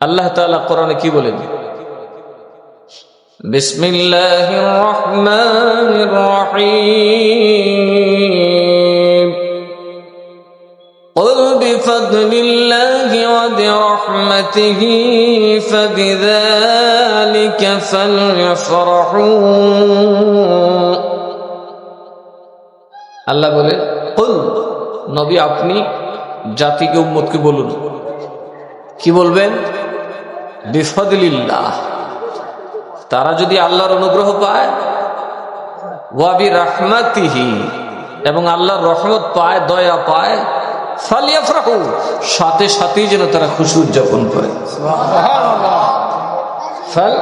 আল্লাহ তাআলা কোরআনে কি বলেন বিসমিল্লাহির রহমানির রহিম قل بفضل الله وبرحمته فبذلك فليفرحوا আল্লাহ বলে কুল নবী আপনি জাতিকে উম্মতকে বলুন কি বলবেন বিফদলিল্লাহ। তারা যদি আল্লাহর অনুগ্রহ পায় ওয়াবি রাহমাতিহি এবং আল্লাহর রহমত পায় দয়া পায় ফালিয়াফরাহু সাথে সাথেই যেন তারা খুশি উদযাপন করে। ফাল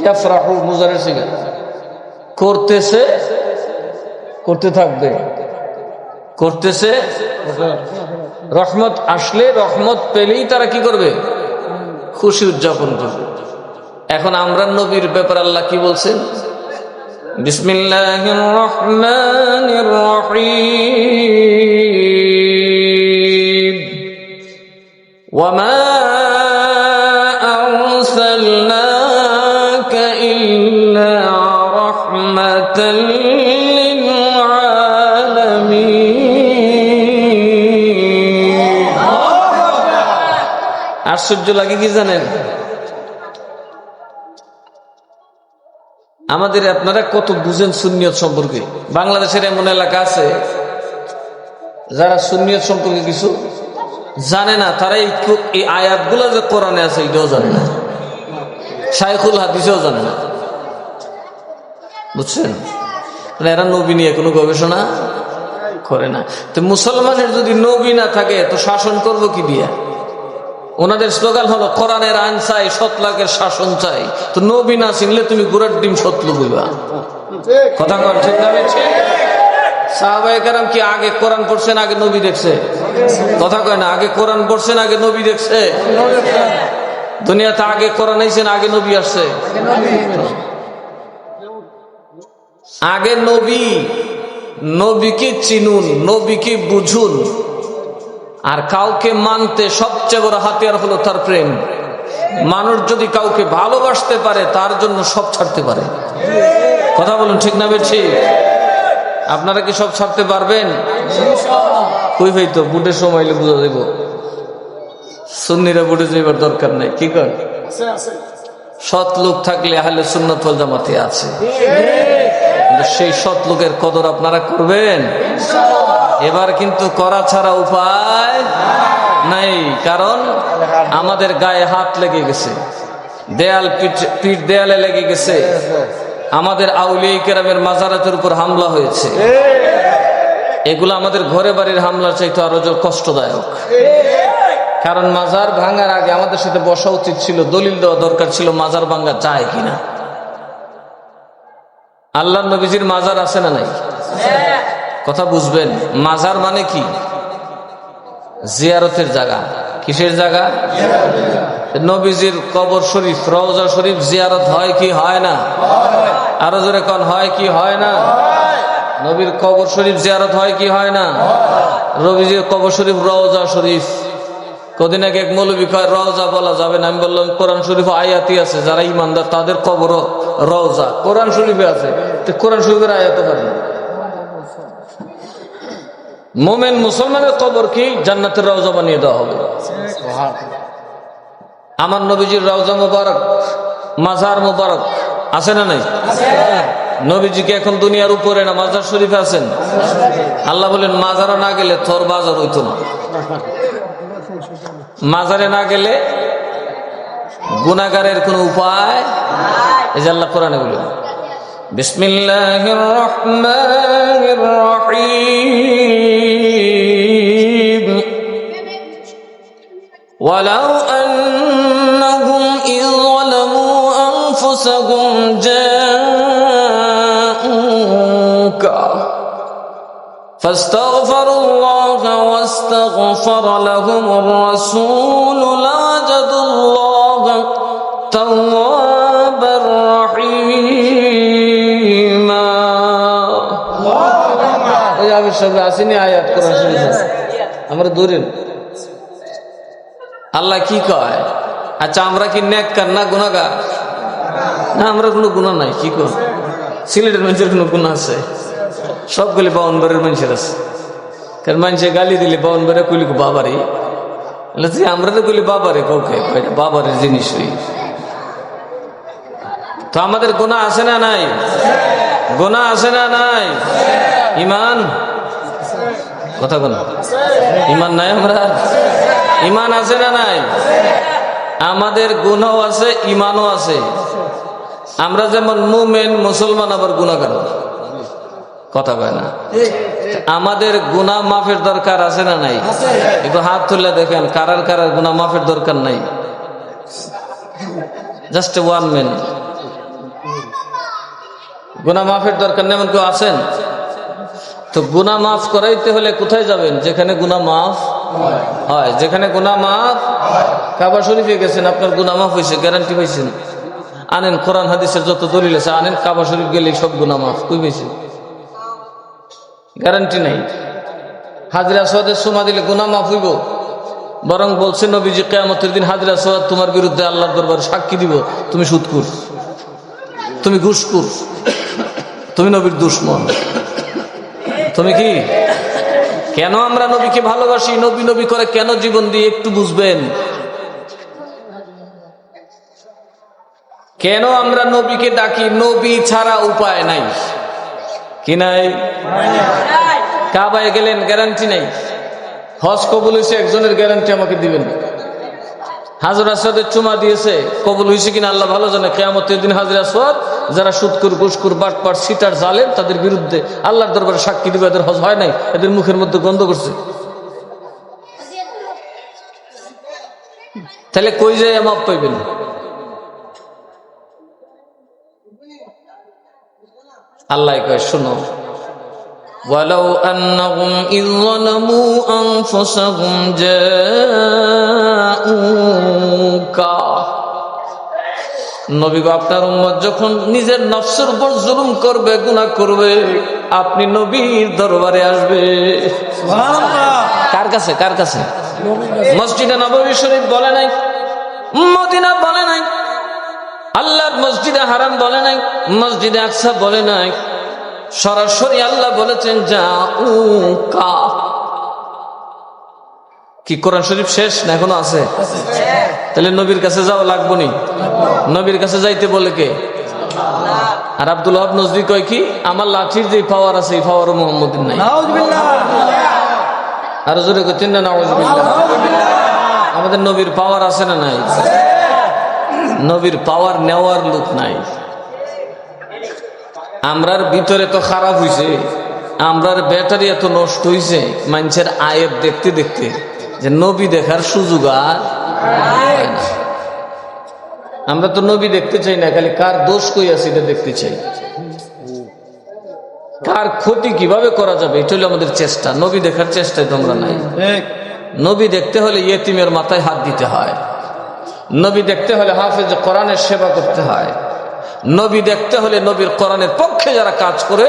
ইয়াফরাহু মুজারের সিগা। করতেছে করতে থাকবে। করতেছে রহমত আসলে রহমত পেলেই তারা কি করবে? খুশি উদযাপন করবে। এখন আমরা নবীর ব্যাপার আল্লাহ কি বলছেন? আরসালনাকা আশ্চর্য লাগে কি জানেন? আমাদের আপনারা কত বুঝেন সুন্নিয়ত সম্পর্কে। বাংলাদেশের এমন এলাকা আছে, যারা সুন্নিয়ত সম্পর্কে কিছু জানে না, তারা এই আয়াতগুলো যে কোরআনে আছে, এটাও জানে না। শাইখুল হাদিসেও জানে না। বুঝছেন? মানে এরা নবী নিয়ে কোনো গবেষণা করে না। তো মুসলমানের যদি নবী না থাকে, তো শাসন করব কি দিয়া? ওনাদের স্লোগান হলো, কোরআনের আইন চাই সতলাকের শাসন চাই। তো নবী না চিনলে তুমি গুড়ার ডিম সতলু বইবা কথা কর ঠিক না? কি আগে পড়ছেন, আগে নবী দেখছে? কথা কয় না, আগে পড়ছেন, আগে নবী দেখছে? দুনিয়াতে আগে আগে নবী আসছে। আগে নবী, নবীকে চিনুন, নবীকে বুঝুন। আর কাউকে মানতে সবচেয়ে বড় হাতিয়ার হলো তার প্রেম। মানুষ যদি কাউকে ভালোবাসতে পারে তার জন্য সব ছাড়তে পারে। কথা বলুন ঠিক না বেছি আপনারা কি সব ছাড়তে পারবেন? কই হইতো বুটের সময় বুঝা দেব সুন্নিরা বুটে যাইবার দরকার নেই কি কর সৎ লোক থাকলে আহলে সুন্নত জামাতে আছে। সেই সৎ লোকের কদর আপনারা করবেন? এবার কিন্তু করা ছাড়া উপায় নাই, কারণ আমাদের গায়ে হাত লেগে গেছে, দেয়াল পিঠ পিঠ দেয়ালে লেগে গেছে। আমাদের আউলিয়া কেরামের মাজারাতের উপর হামলা হয়েছে। এগুলো আমাদের ঘরে বাড়ির হামলার চাইতে আরও কষ্টদায়ক। কারণ মাজার ভাঙার আগে আমাদের সাথে বসা উচিত ছিল, দলিল দেওয়া দরকার ছিল মাজার ভাঙ্গা যায় কিনা। আল্লাহ নবীজির মাজার আছে না নাই? কথা বুঝবেন, মাজার মানে কি? জিয়ারতের জায়গা। কিসের জায়গা? নবীজির কবর শরীফ, রওজা শরীফ জিয়ারত হয় কি হয় না? আরও জোরে কন, হয় কি হয় না? নবীর কবর শরীফ জিয়ারত হয় কি হয় না? রবিজির কবর শরীফ, রওজা শরীফ। কদিন আগে এক মৌলবী কয়, রওজা বলা যাবে না। আমি বললাম, কোরআন শরীফ আয়াতি আছে, যারা ইমানদার তাদের কবর রওজা। কোরআন শরীফে আছে। কোরআন শরীফের আয়াত মোমেন মুসলমানের কবর কি? জান্নাতের রওজা বানিয়ে দেওয়া হবে। আমার নবীজির রওজা মুবারক, মাজার মুবারক, আছে না নাই? নবীজিকে এখন দুনিয়ার উপরে না মাজার শরীফে আছেন? আল্লাহ বলেন, মাজারে না গেলে থর বাজার হইতো না। মাজারে না গেলে গুনাগারের কোন উপায় আল্লাহ কোরআনে বলেন বিসমিল্লাহির রহমানির রহিম। ولو أنهم إذ ظلموا أنفسهم جاءوك فاستغفروا الله واستغفر لهم الرسول لوجدوا الله توابا رحيما ওই আবির সাহেব আসেনি আয়াত কোরআন শরীফ আমরা দূরেন আল্লাহ কি কয়? আচ্ছা আমরা কি নেককার না গুণাগার না আমরা কোনো গুণা নাই কি কর সিলেটের মানুষের কোনো গুণা আছে? সবগুলি বাউনবারের মানুষের আছে। কারণ মানুষে গালি দিলে বাউনবারে কইলি বাবারে আমরা তো কইলি বাবারে না, বাবারের জিনিস তো আমাদের গুণা আছে না নাই? গুণা আছে না নাই? ইমান? কথা কোন ইমান নাই আমরা? ইমান আছে না নাই? আমাদের গুণও আছে ইমানও আছে। আমরা যেমন মুমেন মুসলমান আবার গুণাগার। কথা কয় না? আমাদের গুণা মাফের দরকার আছে না নাই? একটু হাত তুলে দেখেন কারার কারার গুণা মাফের দরকার নাই? জাস্ট ওয়ান মেন গুণা মাফের দরকার নেই এমন কেউ আছেন? তো গুণা মাফ করাইতে হলে কোথায় যাবেন? যেখানে গুণা মাফ হয়। যেখানে গুণা মাফ, কাবা শরীফে গেছেন, আপনার গুণা মাফ হয়েছে গ্যারান্টি পাইছেন। আনেন কোরআন, হাদিসের যত দলিল আছে, আনেন কাবা শরীফ গেলে সব গুণা মাফ। কই পাইছেন? গ্যারান্টি নাই। হাজরা সোয়াদের সোমা দিলে গুণা মাফ হইব। বরং বলছে নবীজি, কেয়ামতের দিন হাজরা সোয়াদ তোমার বিরুদ্ধে আল্লাহর দরবারে সাক্ষী দিব। তুমি সুদকুর তুমি ঘুষকুর তুমি নবীর দুশ্মন। তুমি কি? কেন আমরা নবীকে ভালোবাসি? নবী নবী করে কেন জীবন দিয়ে একটু বুঝবেন? কেন আমরা নবীকে ডাকি? নবী ছাড়া উপায় নাই। কি নাই? কাবায় গেলেন গ্যারান্টি নাই। হজ কবুল একজনের গ্যারান্টি আমাকে দিবেন। হাজর আসাদের চুমা দিয়েছে, কবুল হয়েছে কিনা আল্লাহ ভালো জানে, কেয়ামতের দিন হাজির আসওয়াদ যারা সুৎকুর ঘুষকুর বাটপাট, সিটার জালেন তাদের বিরুদ্ধে আল্লাহর দরবারে সাক্ষী দিবে, এদের হজ হয় নাই, এদের মুখের মধ্যে গন্ধ করছে। তাহলে কই যায় মাপ পাইবেন? আল্লাহ কয়, শোনো ولو أنهم إذ ظلموا أنفسهم جاءوك নবী গো, আপনার উম্মত যখন নিজের নফসের উপর জুলুম করবে গুনাহ করবে আপনি নবীর দরবারে আসবে কার কাছে কার কাছে মসজিদে নবী শরীফ বলে নাই মদিনা বলে নাই আল্লাহর মসজিদে হারাম বলে নাই মসজিদে আকসা বলে নাই সরাসরি আল্লাহ বলেছেন যা কা কি কোরআন শরীফ শেষ না এখনও আছে? তাহলে নবীর কাছে যাওয়া লাগবো নি? নবীর কাছে যাইতে বলে কে? আর আব্দুল হক নজদি কয় কি আমার লাঠির যে পাওয়ার আছে এই পাওয়ার মোহাম্মদিন নাই। আর জোরে করতেন না নাউজুবিল্লাহ। আমাদের নবীর পাওয়ার আছে না নাই? নবীর পাওয়ার নেওয়ার লোক নাই। আমরার ভিতরে তো খারাপ হইছে আমরার ব্যাটারি এত নষ্ট হইছে মানুষের আয়ের দেখতে দেখতে যে নবী দেখার সুযোগ আর আমরা তো নবী দেখতে চাই না খালি কার দোষ কই আছে এটা দেখতে চাই। কার ক্ষতি কীভাবে করা যাবে এটা হলো আমাদের চেষ্টা নবী দেখার চেষ্টায় তোমরা নাই। নবী দেখতে হলে ইয়েতিমের মাথায় হাত দিতে হয়। নবী দেখতে হলে হাফেজ কোরআনের সেবা করতে হয়। নবী দেখতে হলে নবীর কোরআনের পক্ষে যারা কাজ করে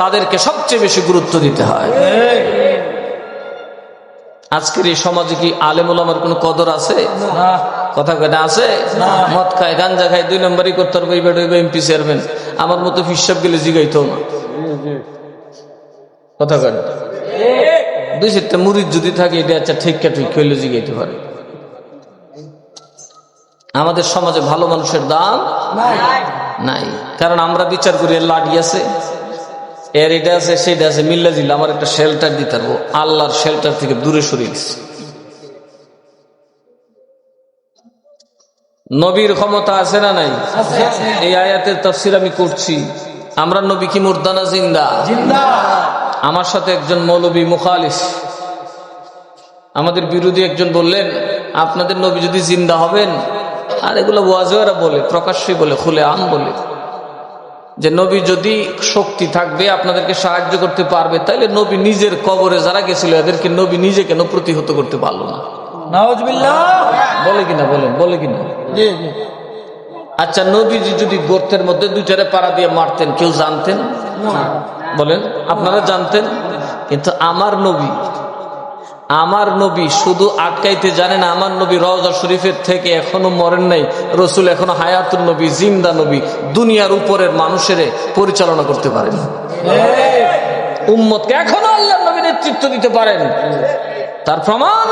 তাদেরকে সবচেয়ে বেশি গুরুত্ব দিতে হয়। আজকের এই সমাজে কি আলেমুল আমার কোনো কদর আছে? কথা কেনা আছে? মদ খায় গাঞ্জা খায় দুই নম্বরই করতে পারব এমপি চেয়ারম্যান। আমার মতো হিসাব গেলে জিগাইতো না। কথা কেন দুই চারটা মুড়ির যদি থাকে এটা আচ্ছা ঠিক ঠিক হইলে জিগাইতে পারে। আমাদের সমাজে ভালো মানুষের দাম নাই। কারণ আমরা বিচার করি এর লাডি আছে এর এটা আছে সেটা আছে মিল্লা জিল্লা আমার একটা শেল্টার দিতে পারব। আল্লাহর শেল্টার থেকে দূরে সরিয়ে দিচ্ছে নবীর ক্ষমতা আছে না নাই? এই আয়াতের তফসির আমি করছি। আমরা নবী কি মুর্দানা জিন্দা? আমার সাথে একজন মৌলবী মুখালিস আমাদের বিরোধী একজন বললেন আপনাদের নবী যদি জিন্দা হবেন আর এগুলো ওয়াজেরা বলে প্রকাশ্যই বলে খুলে আম বলে। যে নবী যদি শক্তি থাকবে আপনাদেরকে সাহায্য করতে পারবে তাইলে নবী নিজের কবরে যারা গেছিল এদেরকে নবী নিজে কেন প্রতিহত করতে পারল না? বলে কিনা বলেন বলে কিনা? আচ্ছা নবীজি যদি গর্তের মধ্যে দুইটারে পাড়া দিয়ে মারতেন কেউ জানতেন? বলেন আপনারা জানতেন? কিন্তু আমার নবী আমার নবী শুধু আটকাইতে জানেন আমার নবী রওজা শরীফের থেকে এখনও মরেন নাই। রসুল এখনও হায়াতুল নবী, জিন্দা নবী, দুনিয়ার উপরের মানুষের পরিচালনা করতে পারেন। উম্মতকে এখনও আল্লাহ নবী নেতৃত্ব দিতে পারেন। তার প্রমাণ,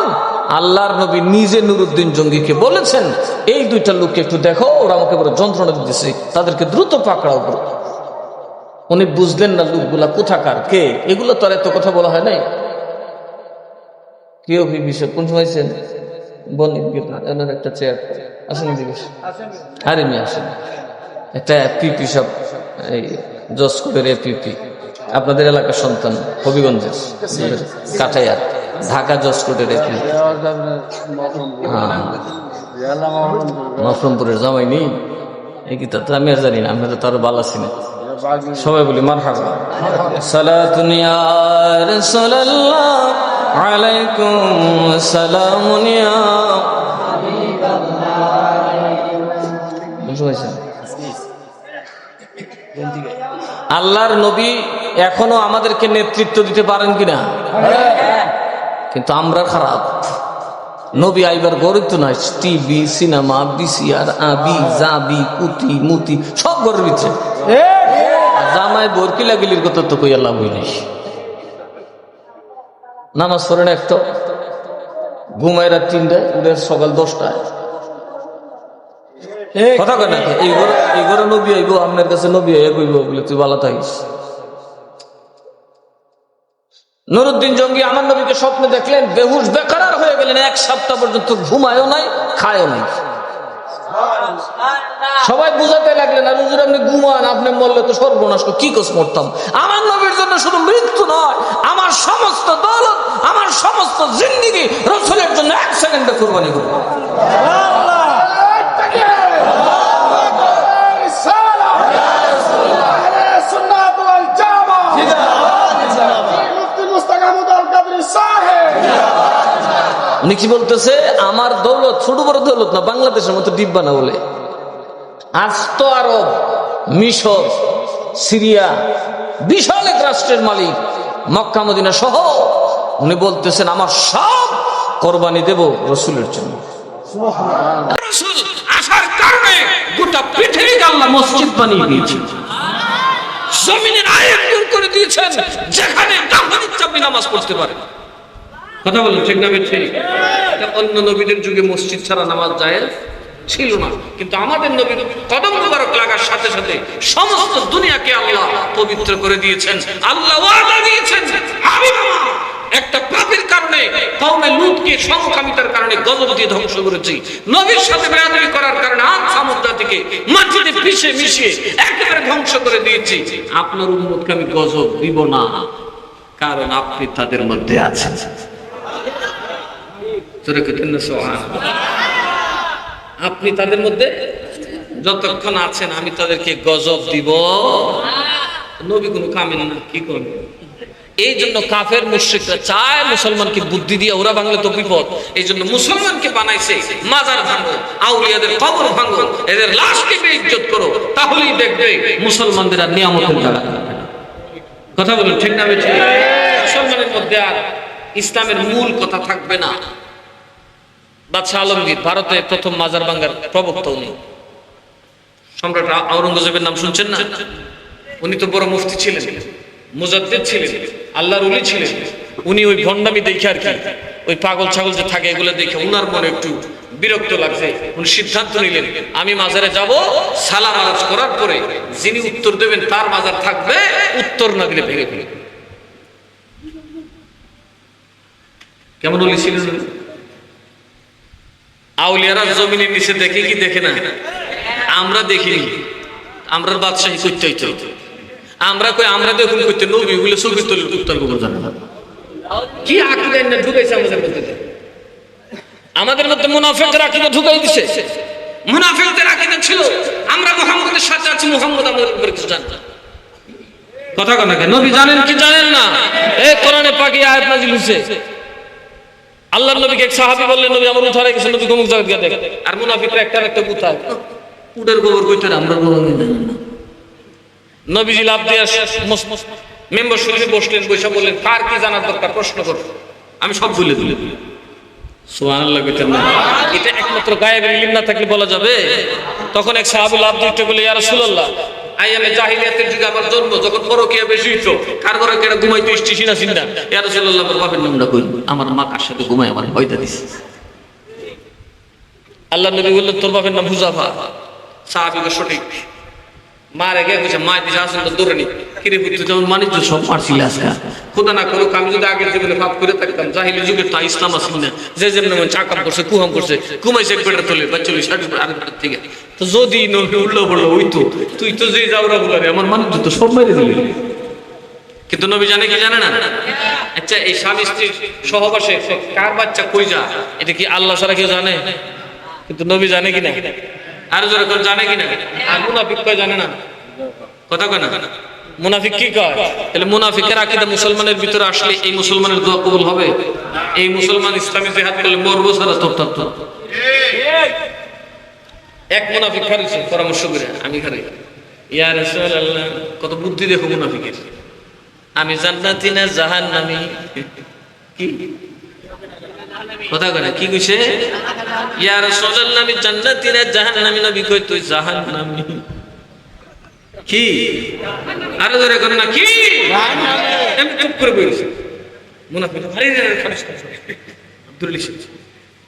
আল্লাহর নবী নিজে নুরুদ্দিন জঙ্গিকে বলেছেন, এই দুইটা লোককে একটু দেখো, ওরা আমাকে বড় যন্ত্রণা দিতেছে, তাদেরকে দ্রুত পাকড়াও করো। উনি বুঝলেন না, লোকগুলা কোথাকার, কে? এগুলো তো আর এত কথা বলা হয় নাই। কেউ বিষয় কোন সময় ছেন বনি এনার একটা চেয়ার আসেন দিবস আরে নিয়ে আসেন। একটা পিপি সব, এই জসকোটের পিপি আপনাদের এলাকার সন্তান, হবিগঞ্জের, কাটাইয়ার। ঢাকা জসকোটের এপি মফরমপুরের জামাই নেই? এই কি তো? আমি আর জানি না আমি তো আরও বালা ছিলেন সবাই বলি মার হাবা সালাতুন ইয়া আলাইকুম পারছেন? আল্লাহর নবী এখনও আমাদেরকে নেতৃত্ব দিতে পারেন কিনা? কিন্তু আমরা খারাপ। নবী আইবার গরিব তো নয়। টিভি, সিনেমা, বিসিআর, আবি, জাবি, কুতি, মুতি, সব আর জামাই বরকি লাগিলির কথা তো কই আল্লাহ নাই? নামাজ পড়েন একটা ঘুমায় রাত তিনটায় উঠে সকাল দশটায়। কথা কয় এই ঘরে এই ঘরে নবী আইব আপনার কাছে নবী আইয়া কইব বলে তুই ভালো থাকিস। নুরুদ্দিন জঙ্গি আমার নবীকে স্বপ্নে দেখলেন বেহুশ বেকারার হয়ে গেলেন। এক সপ্তাহ পর্যন্ত ঘুমায়ও নাই খায়ও নাই। সবাই বুঝাতে লাগলেন আর হুজুর আপনি ঘুমান আপনি মরলে তো সর্বনাশ কি কোস মরতাম? আমার নবীর জন্য শুধু মৃত্যু নয় আমার সমস্ত দৌলত আমার সমস্ত জিন্দিগি রসুলের জন্য এক সেকেন্ডে কোরবানি করব। উনি কি বলতেছে? আমার দৌলত ছোট বড় দৌলত না, বাংলাদেশের মতো ডিব্বা না বলে। আস্ত আরব, মিশর, সিরিয়া, বিশাল এক রাষ্ট্রের মালিক, মক্কা, মদিনা সহ, উনি বলতেছেন, আমার সব কোরবানি দেব রসুলের জন্য। রসুল আসার কারণে গোটা পৃথিবীকে যেখানে নামাজ পড়তে পারে। কথা বলেন, ঠিক না ঠিক অন্য নবীদের যুগে মসজিদ ছাড়া নামাজ যায় ছিল না। কিন্তু আমাদের নবীর কদম মুবারক লাগার সাথে সাথে সমস্ত দুনিয়াকে আল্লাহ পবিত্র করে দিয়েছেন। আল্লাহ ওয়াদা দিয়েছেন একটা পাপের কারণে, কওমে লুতকে সমকামিতার কারণে গজব দিয়ে ধ্বংস করেছি। নবীর সাথে বেয়াদবি করার কারণে আম সামুদ্রা থেকে মাটিতে পিষে মিশিয়ে একেবারে ধ্বংস করে দিয়েছি। আপনার উন্মতকে আমি গজব দিব না, কারণ আপনি তাদের মধ্যে আছেন জোরে কইতেন না সোহান। আপনি তাদের মধ্যে যতক্ষণ আছেন আমি তাদেরকে গজব দিব। নবী কোনো কামেন না, কি করবে? এই জন্য কাফের মুশ্রিকরা চায় মুসলমানকে বুদ্ধি দিয়ে ওরা বাংলা তো বিপদ। এই জন্য মুসলমানকে বানাইছে মাজার ভাঙো, আউলিয়াদের কবর ভাঙো, এদের লাশকে বেইজ্জত করো, তাহলেই দেখবে মুসলমানদের আর নিয়ামতের জায়গা থাকবে না। কথা বলুন, ঠিক না বেঠিক? মুসলমানের মধ্যে আর ইসলামের মূল কথা থাকবে না। বাদশাহ আলমগীর ভারতে প্রথম মাজার বাঙ্গার প্রবক্তা উনি। সম্রাট আওরঙ্গজেবের নাম শুনছেন না? উনি তো বড় মুফতি ছিলেন, মুজাদ্দিদ ছিলেন, আল্লাহর উলি ছিলেন। উনি ওই ভণ্ডামি দেখে আর কি, ওই পাগল ছাগল যে থাকে এগুলো দেখে উনার মনে একটু বিরক্ত লাগছে। উনি সিদ্ধান্ত নিলেন, আমি মাজারে যাব, সালাম আলাজ করার পরে যিনি উত্তর দেবেন তার মাজার থাকবে উত্তর না দিলে ভেঙে ফেলে। কেমন উলি ছিলেন উনি? আউলিয়ারা জমিনের নিচে দেখে কি দেখে না? আমরা দেখিনি। আমরা বাদশাহী করতে হইতো। আমরা কই, আমরা দেখুন করতে নবী বলে ছবি তুলে উত্তর গোবর জানে কি আকিদা না ঢুকাইছে আমাদের মধ্যে? আমাদের মধ্যে মুনাফিকদের আকিদা ঢুকাই দিছে। মুনাফিকদের আকিদা ছিল, আমরা মুহাম্মদের সাথে আছি, মুহাম্মদ আমাদের উপরে কিছু জানে না। কথা কথা নবী জানেন কি জানেন না? এই কোরআনে পাকি আয়াত নাজিল হইছে। আল্লাহর নবীকে এক সাহাবী বললেন নবী আমার উঠারে গেছে নবী গমুক জায়গা দেখ। আর মুনাফিকরা একটা একটা গুতায় উটের গোবর কইতে আমরা গোবর নবীজি লাভ দিয়ে মেম্বার শরীফে বসলেন বৈশা বললেন কার কি জানার দরকার? প্রশ্ন করো। আমি সব ভুলে দিলে সুবহানাল্লাহ কইতেন না এটা একমাত্র গায়েবের ইলম না থাকলে বলা যাবে? তখন এক সাহাবুল আব্দুল উঠে বলে ইয়া রাসূলুল্লাহ আইয়ামে জাহিলিয়াতের যুগে আমার জন্ম, যখন পরকিয়া বেশি হইতো। কার ঘরে কেন ঘুমাইতো স্টেশন আসিন না ইয়া রাসূলুল্লাহ বাপের নামটা কই? আমার মা কার সাথে আল্লাহ নবী বললেন, তোর বাপের নাম হুজাফা। সাহাবিকে সঠিক। মা রেগে গেছে মা কিরে সব না যদি ইসলাম করছে করছে কুমাইছে যদি উল্লো তুই তো যে আমার মানিজ্য তো সব মেরে দিলি। কিন্তু নবী জানে কি জানে না? আচ্ছা এই স্বামী স্ত্রীর সহবাসে কার বাচ্চা কই যা এটা কি আল্লাহ সারা কেউ জানে? কিন্তু নবী জানে কি না? আর জোরে কোন জানে কি না? আর মুনাফিক কয় জানে না? কথা কয় না? মুনাফিক কি কয়? তাহলে মুনাফিকের আকিদা মুসলমানের ভিতরে আসলে এই মুসলমানের দোয়া কবুল হবে? এই মুসলমান ইসলামী জেহাদ করলে মরবো সারা তোর তত্ত্ব এক মুনাফিক খারিছে পরামর্শ করে আমি খারি। ইয়া রাসূলুল্লাহ কত বুদ্ধি দেখো মুনাফিকের। আমি জান্নাতি না জাহান্নামী? কি? কথা কয় কি কইছে? ইয়া রাসূলুল্লাহ আমি জান্নাতি না জাহান্নামী নবী? কই তুই জাহান্নামী? কি? আরও ধরে করে না কি? এমনি চুপ করে বইছে। মুনাফিক আরে রে খারিস আব্দুল ইসিস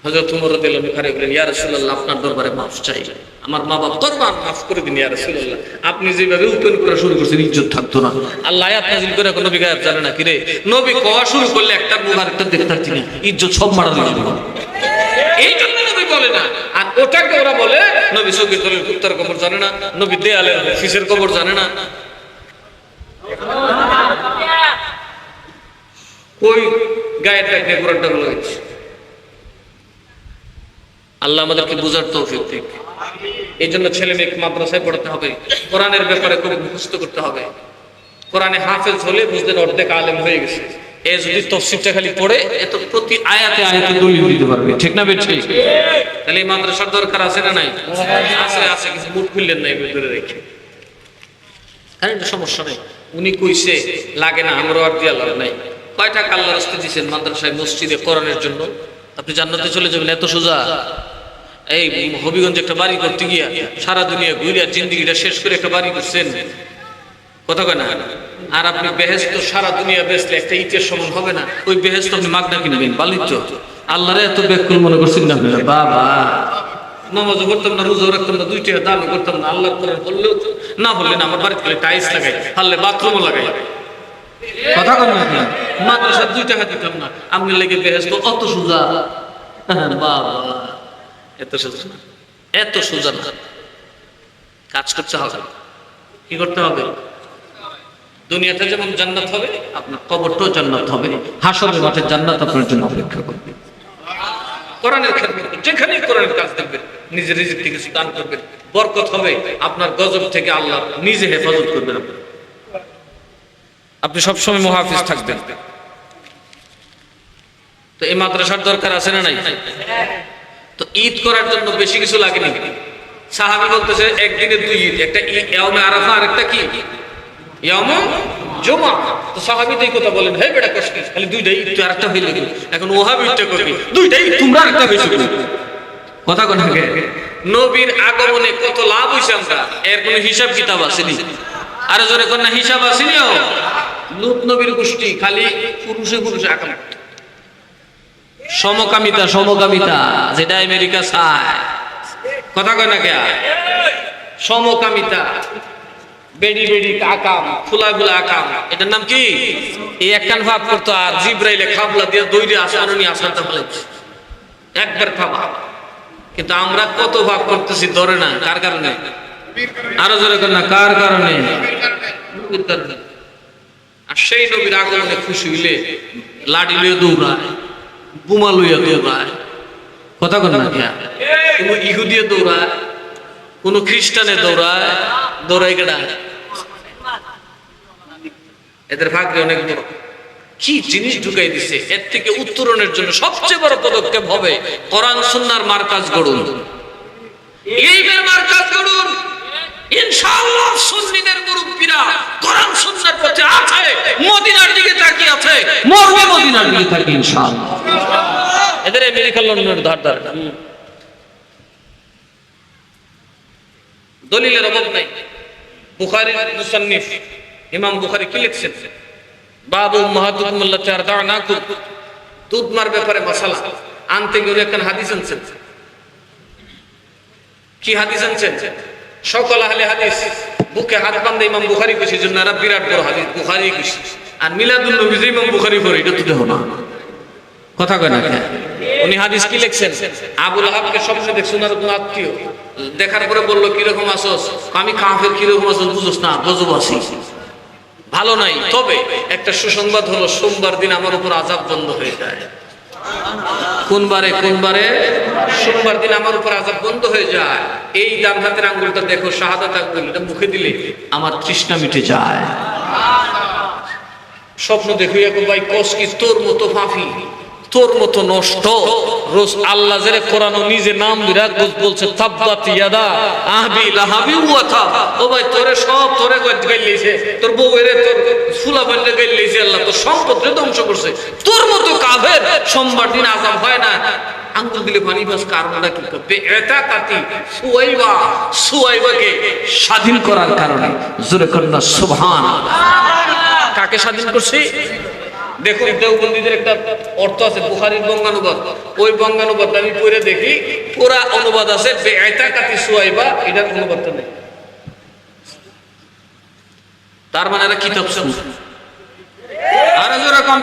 হযরত উমর রাদিয়াল্লাহু আনহু খারে বলেন, ইয়া রাসূলুল্লাহ, আপনার দরবারে মাফ চাই। আমার মা বাবা দরবার মাফ করে দিন, ইয়া রাসূলুল্লাহ। আপনি যেভাবে উপেন করা শুরু করছেন, ইজ্জত থাকতো না। আল্লাহ আয়াত নাযিল করে কোন নবী গায়েব জানে না কি রে? নবী কোয়া শুরু করলে একটা মুখ আরেকটা দেখতে থাকতি না। ইজ্জত সব মারা দিল এই জন্য নবী বলে না। আর ওটাকে ওরা বলে, নবী সংগীত দলের কুত্তার কবর জানে না, নবী দেয়ালের ফিসের কবর জানে না। কই গায়ের ডাক নিয়ে কোরআনটা বলে গেছে আল্লাহ আমাদেরকে বুঝার তৌফিক দিক। এই জন্য ছেলে মেয়েকে মাদ্রাসায় পড়াতে হবে। কোরআনের ব্যাপারে খুব মুখস্থ করতে হবে। কোরআনে হাফেজ হলে বুঝলেন অর্ধেক আলেম হয়ে গেছে। এ যদি তফসিরটা খালি পড়ে এত প্রতি আয়াতে আয়াতে দলিল দিতে পারবে। ঠিক না তাহলে এই মাদ্রাসার দরকার আছে না নাই? আছে আছে কিছু খুললেন না এই ভিতরে রেখে। সমস্যা নেই। উনি কইছে, লাগে না, আমারও আর দিয়া লাভ নাই। কয় টাকা আল্লাহ দিয়েছেন মাদ্রাসায়, মসজিদে, কোরআনের জন্য? আপনি জান্নাতে চলে যাবেন, এত সোজা। এই হবিগঞ্জে একটা বাড়ি করতে গিয়া সারা দুনিয়া ঘুরিয়া জিন্দিগিটা শেষ করে একটা বাড়ি করছেন। কথা কয় না? আর আপনি বেহেস্ত সারা দুনিয়া বেচলে একটা ইটের সমান হবে না। ওই বেহেস্ত আপনি মাগনা কিনবেন বালিচ্য আল্লাহরে এত ব্যাকুল মনে করছেন না আপনারা? বাবা! নামাজও করতাম না, রোজাও রাখতাম না, দুইটা দানও করতাম না, আল্লাহর করে বললেও না বললেন আমার বাড়িতে গেলে টাইলস লাগাই পারলে বাথরুমও লাগাই। কথা কন না মাদ্রাসার দুই টাকা দিতাম না আমি লেগে বেহেস্ত অত সোজা। বাবা। এত সোজা না। এত সোজা না। কাজ করতে হবে। কি করতে হবে? দুনিয়াতে যেমন জান্নাত হবে, আপনার কবরটাও জান্নাত হবে। হাসরের মাঠে জান্নাত আপনার জন্য অপেক্ষা করবে। কোরআনের কোরআনের কাজ দেখবেন রিজিক থেকে দান করবেন। বরকত হবে, আপনার গজব থেকে আল্লাহ নিজে হেফাজত করবেন আপনি সবসময় মহাফিজ থাকবেন। তো এই মাদ্রাসার দরকার আছে না নাই? তো ঈদ করার জন্য বেশি কিছু লাগেনি। সাহাবি বলতেছে, একদিনে দুই ঈদ, একটা ঈদ ইয়াউমে আরাফা আর একটা কি? ইয়াউমে জুমা তো সাহাবি কথা বলেন, হে বেটা কষ্ট, খালি দুইটা ঈদ তো আরেকটা হইল কি এখন ঈদ, তোমরা কি? কথা কোন নবীর আগমনে কত লাভ হইছে আমরা, এর কোনো হিসাব কিতাব আসেনি। আর জোরে কোন হিসাব আসেনিও লুত নবীর গোষ্ঠী খালি পুরুষে পুরুষে আকাম। সমকামিতা সমকামিতা যেটা আমেরিকা চায়। কথা কয় না কে সমকামিতা। বেডি আকাম আকাম। এটার নাম কি? এই ভাব করতো আর কিন্তু আমরা কত ভাব করতেছি ধরে না, কার কারণে? আরও কর না, কার কারণে? আর সেই নবীর আগমনে খুশি হইলে লইয়া দৌড়ায়। বোমা লইয়া দৌড়ায়। কথা কর না কিয়া কোন ইহুদিয়ে দৌড়ায়, কোন খ্রিস্টানে দৌড়ায় দৌড়াই কেডা? এদের ভাগ্যে অনেক বড়। কি জিনিস ঢুকাই দিছে? এর থেকে উত্তরণের জন্য সবচেয়ে বড় পদক্ষেপ হবে কোরআন, সুন্নার মার্কাজ গড়ুন। এইবার মার্কাজ গড়ুন। ইনশাআল্লাহ সুন্নিদের মুরব্বীরা কোরআন সুন্নাহর পথে আছে, মদিনার দিকে তাকিয়ে আছে, মরবে মদিনার দিকে তাকিয়ে ইনশাআল্লাহ। এদের আমেরিকার লন্ডনের ধার ধারে। দলিলের অভাব নাই। বুখারী মুসান্নিফ, ইমাম বুখারী কি লিখছেন? বাবু মাহাদুদ মোল্লা চার দা না দুধ মার ব্যাপারে মশালা আনতে গেলে একখান হাদিস আনছেন। কি হাদিস আনছেন? সকল আহলে হাদিস। বুকে হাত বান্ধে ইমাম বুখারি কইছে জন্য এরা বিরাট বড় হাদিস বুখারি কইছে আর মিলাদুল নবী যে ইমাম বুখারি পড়ে, এটা তো দেখো না। কথা কয় না? উনি হাদিস কি লিখছেন? আবুল আহাবকে স্বপ্নে দেখছেন আর কোন আত্মীয়। দেখার পরে বলল, কীরকম আসোস আমি কাফের, কীরকম আসোস বুঝোস না, গজব আছি। ভালো নাই, তবে একটা সুসংবাদ হলো, সোমবার দিন আমার উপর আজাব বন্ধ হয়ে যায়। কোন বারে কোন বারে সোমবার দিন আমার উপর আজাব বন্ধ হয়ে যায়। এই ডান হাতের আঙ্গুলটা দেখো, শাহাদাত আঙ্গুল, এটা মুখে দিলে আমার তৃষ্ণা মিটে যায়। স্বপ্ন দেখো এখন ভাই, কস কি তোর মতো ফাফি তোর মতো নষ্ট। রোজ আল্লাহ জেরে কোরআন নিজে নাম রোজ বলছে ইয়াদা, আহবি লাহাবি ও ভাই, তোরে সব তোরে তোর তোর আল্লাহ, তোর ধ্বংস করছে। তোর মতো কাফের সোমবার দিন আজাব হয় না। আঙ্গুল দিলে পানি বাস কারণটা কি করবে? এটা কাতি সুয়াইবা, সুয়াইবাকে স্বাধীন করার কারণে। জোরে সুবহান কাকে স্বাধীন করছে? দেখুন দেওবন্দীদের একটা অর্থ আছে, বুখারির বঙ্গানুবাদ। ওই বঙ্গানুবাদ আমি পড়ে দেখি, পুরা অনুবাদ আছে বেআইতা কাতি সুয়াইবা, এটার অনুবাদটা নেই। তার মানে এরা কিতাব শুন আর যেরকম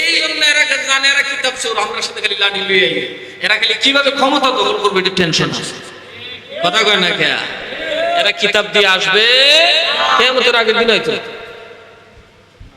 এই জন্য এরা জানে, এরা কিতাব চোর আমরা সাথে খালি লাঠি লুয়ে এরা খালি কীভাবে ক্ষমতা দখল করবে, এটা টেনশন কথা কয় না খেয়া এরা কিতাব দিয়ে আসবে কেমতের আগের দিন হয়তো।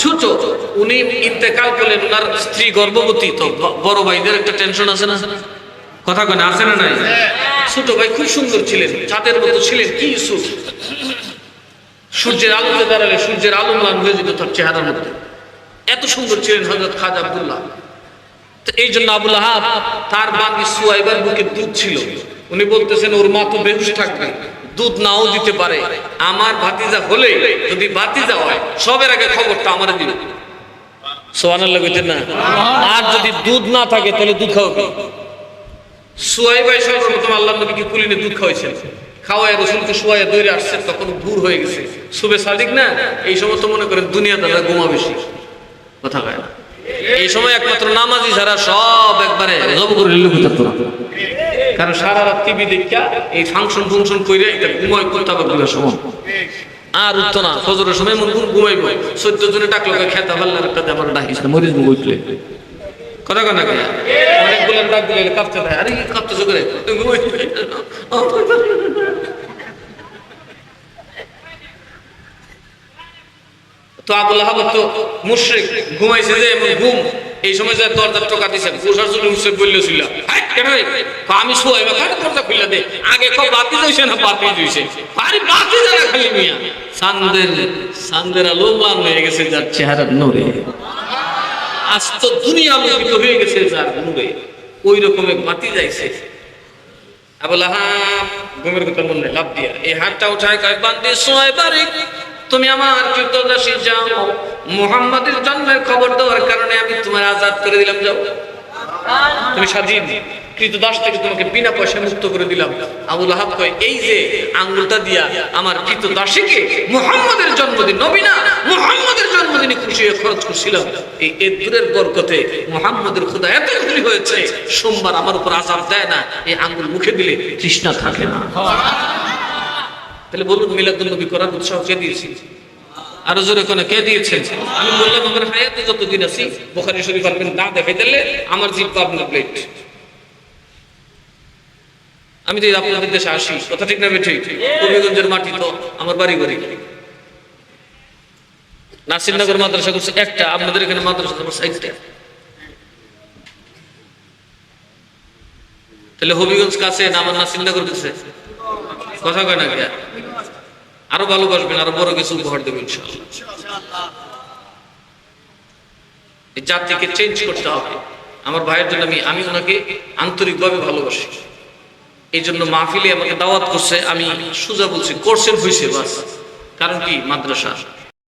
ছোট উনি ইন্তেকাল করলেন ওনার স্ত্রী গর্ভবতী, তো বড় ভাইদের একটা টেনশন আছে না? কথা কেন আছে না নাই? ছোট ভাই খুব সুন্দর ছিলেন চাঁদের মতো ছিলেন, কি ইউসুফ? সূর্যের আলোতে দাঁড়ালে সূর্যের আলো ম্লান হয়ে যেত তার চেহারার মধ্যে। এত সুন্দর ছিলেন হজরত খাজা আব্দুল্লাহ। তো এই জন্য আবুল তার বাকি সুয়াইবার বুকে দুধ ছিল। উনি বলতেছেন, ওর মা তো বেহুশ থাকবে। দুধ নাও দিতে পারে। আমার ভাতিজা হলে যদি ভাতিজা হয়, সবের আগে খবরটা আমার দিবে। আর যদি দুধ না থাকে, তাহলে দুধ খাও কি? ভাই আল্লাহ নবীকে কুলিনে দুধ খাওয়াইছেন? খাওয়ায় রসুলকে শুয়ায় দৌড়ে আসছে, তখন ভুর হয়ে গেছে। শুভে সাদিক না? এই সময় তো মনে করেন দুনিয়া দাদা ঘুমা বেশি। কথা কয় এই সময় একমাত্র নামাজি ছাড়া সব একবারে জব করে করতে কারণ সারা রাত টিভি দেখা এই ফাংশন ফাংশন করে এটা ঘুমাই হবে ঘুমের সময়? আর উঠতো না, ফজরের সময় মন ঘুম ঘুমাইব। চোদ্দ জনে ডাকলো খেতে পারলার একটা আমার ডাকিস না মরিস মুখ উঠলে। কথা কথা কে অনেকগুলো ডাক দিলে কাঁপতে থাকে আরে কি কাঁপতেছো করে? তো আবুল আহাব তো মুশরিক, ঘুমাইছে যে ঘুম। এই সময় যে দরজার টোকা দিছে গোসার চুলি উঠছে বললেছিল আমি শুয়াই বা কাটা দরজা খুলে দে? আগে কো বাতি যাইছে না বাতি আরে বাতি জানা খালি মিয়া। সান্দের সান্দের আলো ম্লান হয়ে গেছে যার আজ তো দুনিয়া আলোকিত হয়ে গেছে যার নূরে। ওই রকম বাতি যাইছে আবুল আহাব ঘুমের কথা মনে লাভ দিয়া। এই হাতটা উঠায় কয়, বান্দি সোয় বারিক তুমি আমার কৃতদাসী যাও। মুহাম্মাদের জন্মের খবর দেওয়ার কারণে আমি তোমার আজাদ করে দিলাম, যাও। তুমি স্বাধীন, কৃতদাস থেকে তোমাকে বিনা পয়সায় মুক্ত করে দিলাম। আবুল আহাব কয়, এই যে আঙ্গুলটা দিয়া আমার কৃতদাসীকে মুহাম্মাদের জন্মদিন, নবী না, মুহাম্মাদের জন্মদিনে খুশি হয়ে খরচ করছিলাম। এই দূরের বরকতে মুহাম্মাদের খোদা এত খুশি হয়েছে, সোমবার আমার উপর আজাব দেয় না, এই আঙ্গুল মুখে দিলে তৃষ্ণা থাকে না। তাহলে বলুন মিলাদুল নবী করার উৎসাহ কে দিয়েছে? আরও জোরে কোনে কে দিয়েছেন আমি বললাম, আমার হায়াতে যতদিন আছি, বোখারি শরীফ আলবেন না দেখাই দিলে আমার জিভ আপনার প্লেট আমি এই আপনাদের দেশে আসি, কথা ঠিক না ঠিক? কবিগঞ্জের মাটি তো আমার বাড়ি বাড়ি নাসিরনগর মাদ্রাসা করছে একটা, আপনাদের এখানে মাদ্রাসা করছে একটা। তাহলে হবিগঞ্জ কাছে না, আমার নাসিরনগর কাছে? কথা কয় না গিয়া আরও আরও ভালোবাসবেন আরও বড় কিছু উপহার দেবেন জাতিকে চেঞ্জ করতে হবে। আমার ভাইয়ের জন্য আমি আমি ওনাকে আন্তরিকভাবে ভালোবাসি। এই জন্য মাহফিলে আমাকে দাওয়াত করছে, আমি সুজা বলছি কোর্সের হয়েছে বাস। কারণ কি? মাদ্রাসা